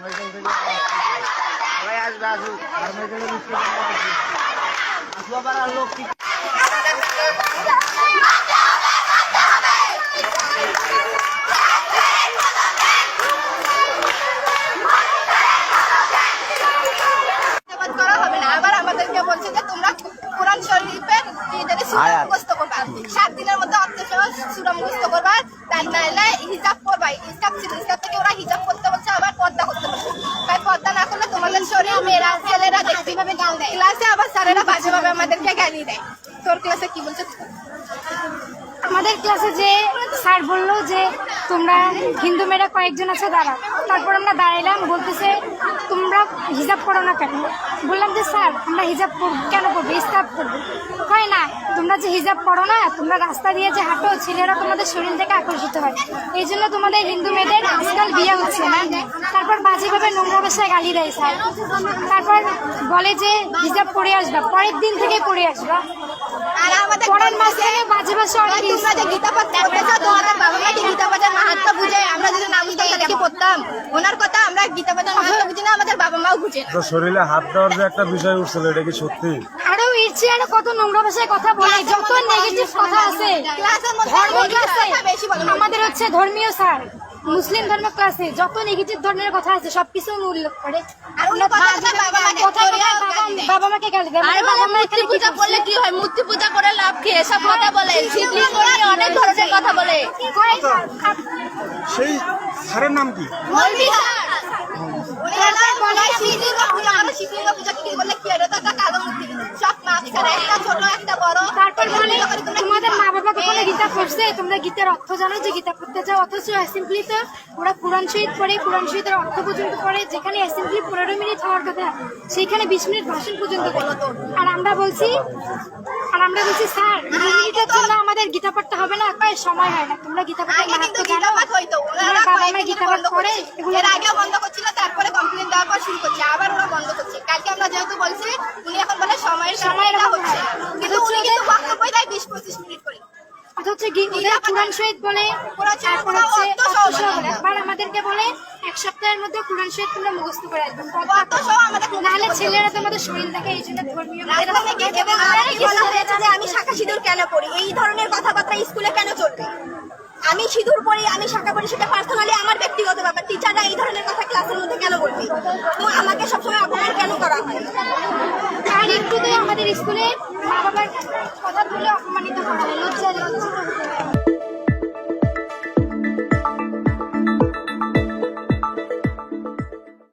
সবাই আসবে আসুক আসব আবার লোক কি সাত দিনের মধ্যে অর্থসহ সূরা মুখস্থ করবা তাই নাইলে হিজাব করবা হিজাব ছিল হিজাব থেকে ওরা হিজাব করতে বলছে আবার পর্দা করতে বলছে তাই পর্দা না করলে মেয়েরা, ছেলেরা দেখতে পাবে গাল দেয়। ক্লাসে আবার স্যারেরা বাজেভাবে আমাদেরকে গালি দেয়। তোর ক্লাসে কি বলছে? আমাদের ক্লাসে যে স্যার বলল যে তোমরা হিন্দু মেয়েরা কয়েকজন আছে দাঁড়া তারপর আমরা দাঁড়াইলাম, বলতেছে, তোমরা হিজাব করো না কেন? বললাম যে, স্যার, আমরা হিজাব করব, কেন করব? স্কার্ফ করব। হয় না, তোমরা যে হিজাব করো না, তোমরা রাস্তা দিয়ে যে হাঁটো, ছেলেরা তোমাদের শরীর থেকে আকর্ষিত হয়। এই জন্য তোমাদের হিন্দু মেয়েদের আজকাল বিয়ে হচ্ছে না। তারপর বাজেভাবে নোংরা ভাষায় গালি দেয়, স্যার। তারপর বলে যে, হিজাব পরে আসবা, পরের দিন থেকে পরে আসবা। পড়ার মাঝখানে বাজে ভাষা অনেক তোমরা যে গীতা পাঠ করতেছো তোমাদের বাবা মা কি গীতা পাঠের মাহাত্ম বুঝে আমরা যদি না বুঝতাম তাহলে কি পড়তাম ওনার কথা আমরা গীতা পাঠের মাহাত্ম বুঝি না আমাদের বাবা মাও বুঝে। তো শরীরে হাত দেওয়ার যে একটা বিষয় উঠছিল এটা কি সত্যি? আরও চেয়ে আরও কত নোংরা ভাষায় কথা বলে যত নেগেটিভ কথা আছে ক্লাসের মধ্যে ধর্ম negative ক্লাসে কথা বেশি বলে। আমাদের হচ্ছে ধর্মীয় স্যার। মুসলিম ধর্ম ক্লাসে যত নেগেটিভ ধর্মের কথা আছে সবকিছু উনি উল্লেখ করে। আর উনি কথা কথা বাবা মাকে গালি দেয়। আর বাবা মূর্তি পূজা করলে কি হয়? মূর্তি পূজা করে লাভ কি? এসব কথা বলে। শিবলিঙ্গ নিয়ে অনেক ধরনের কথা বলে। সেই স্যারের নাম মৌলভী স্যার। বলে? হয়? বলে কি তোমাদের করো? গীতা পড়ছে তোমরা গীতার অর্থ জানো যে গীতা পড়তে চাও অথচ সিম্পলি তো ওরা কোরআন শহীদ পড়ে কোরআন শহীদের অর্থ পর্যন্ত পড়ে যেখানে সিম্পলি পনেরো মিনিট হওয়ার কথা সেইখানে বিশ মিনিট ভাষণ পর্যন্ত করে আর আমরা বলছি আর আমরা বলছি স্যার দুই মিনিটের জন্য আমাদের গীতা পড়তে হবে না কয় সময় হয় না তোমরা গীতা পড়তে আগে জানো গীতা বাবা মা পাঠ করে এগুলো আগেও বন্ধ করছিল, তারপরে কমপ্লেন দেওয়ার পর শুরু করছে আবার ওরা বন্ধ করছে কালকে আমরা যেহেতু বলছি উনি এখন বলে সময়ের সময় সময়ের এটা অভাব হচ্ছে হয়। কিন্তু উনি কিন্তু বক্তব্যই দেয় বিশ পঁচিশ মিনিট করে অথচ গী- ওদের কোরআন শহীদ বলে তারপর হচ্ছে। আবার আমাদেরকে বলে এক সপ্তাহের মধ্যে কোরআন শহীদ তোমরা মুখস্থ করে মুখস্থ নাহলে ছেলেরা তোমাদের শরীর দেখে এই জন্য ধর্মীয় আমি শাখা সিঁদুর কেন পড়ি? এই ধরনের কথাবার্তা স্কুলে কেন চলবে? আমি সিঁদুর পড়ি আমি শাখা পড়ি সেটা পার্সোনালি আমার ব্যক্তিগত ব্যাপার। টিচাররা এই ধরনের কথা ক্লাসের মধ্যে কেন বলবে? তো আমাকে সবসময় অপমান কেন করা হয়? আর একটু তো আমাদের স্কুলে মা বাবার কথা তুলে অপমানিত করা হয় লজ্জা লজ্জিত